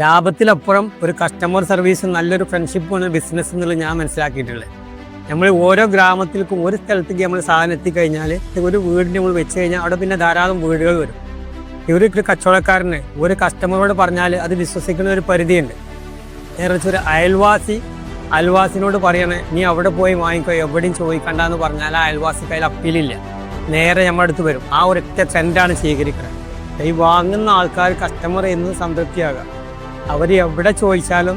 ലാഭത്തിലപ്പുറം ഒരു customer service നല്ലൊരു ഫ്രണ്ട്ഷിപ്പാണ് business എന്നുള്ളത് ഞാൻ മനസ്സിലാക്കിയിട്ടുള്ളത്. നമ്മൾ ഓരോ ഗ്രാമത്തിലേക്കും ഒരു സ്ഥലത്തേക്ക് നമ്മൾ സാധനം എത്തിക്കഴിഞ്ഞാൽ ഒരു വീടിന് നമ്മൾ വെച്ച് കഴിഞ്ഞാൽ അവിടെ പിന്നെ ധാരാളം വീടുകൾ വരും. ഇവർ ഒരു കച്ചവടക്കാരന് ഒരു കസ്റ്റമറോട് പറഞ്ഞാൽ അത് വിശ്വസിക്കുന്ന ഒരു പരിധിയുണ്ട്. നേരെ ഒരു അയൽവാസി അയൽവാസിനോട് പറയണേ നീ അവിടെ പോയി വാങ്ങിക്കോ എവിടെയും ചോദിക്കണ്ടെന്ന് പറഞ്ഞാൽ ആ അയൽവാസിക്ക് അതിൽ അപ്പീലില്ല. നേരെ നമ്മുടെ അടുത്ത് വരും. ആ ഒരൊറ്റ ട്രെൻഡാണ് സ്വീകരിക്കുന്നത് ഈ വാങ്ങുന്ന ആൾക്കാർ കസ്റ്റമർ എന്ന് സംതൃപ്തിയാകുക അവർ എവിടെ ചോദിച്ചാലും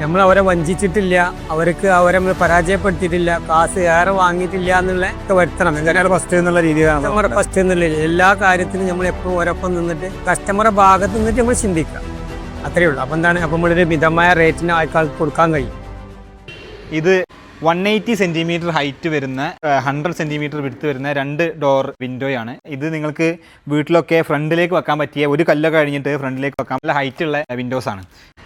നമ്മൾ അവരെ വഞ്ചിച്ചിട്ടില്ല അവർക്ക് അവരെ നമ്മൾ പരാജയപ്പെടുത്തിയിട്ടില്ല കാശ് ഏറെ വാങ്ങിയിട്ടില്ല എന്നുള്ള ഒക്കെ വരുത്തണം. എങ്ങനെയാണ് ഫസ്റ്റ് എന്നുള്ള രീതിയിലാണ് നമ്മുടെ ഫസ്റ്റ് എന്നുള്ള എല്ലാ കാര്യത്തിനും നമ്മൾ എപ്പോഴും ഒരൊപ്പം നിന്നിട്ട് കസ്റ്റമറെ ഭാഗത്ത് നിന്നിട്ട് നമ്മൾ ചിന്തിക്കുക. അത്രയേ ഉള്ളൂ. അപ്പം എന്താണ്? അപ്പം നമ്മളൊരു മിതമായ റേറ്റിന് ആൾക്കാർക്ക് കൊടുക്കാൻ കഴിയും. ഇത് വൺ എയ്റ്റി സെന്റിമീറ്റർ ഹൈറ്റ് വരുന്ന ഹൺഡ്രഡ് സെന്റിമീറ്റർ വിടുത്ത് വരുന്ന രണ്ട് ഡോർ വിൻഡോയാണ് ഇത് നിങ്ങൾക്ക് വീട്ടിലൊക്കെ ഫ്രണ്ടിലേക്ക് വെക്കാൻ പറ്റിയ ഒരു കല്ലൊക്കെ കഴിഞ്ഞിട്ട് ഫ്രണ്ടിലേക്ക് വെക്കാൻ നല്ല ഹൈറ്റ് ഉള്ള വിൻഡോസ് ആണ്.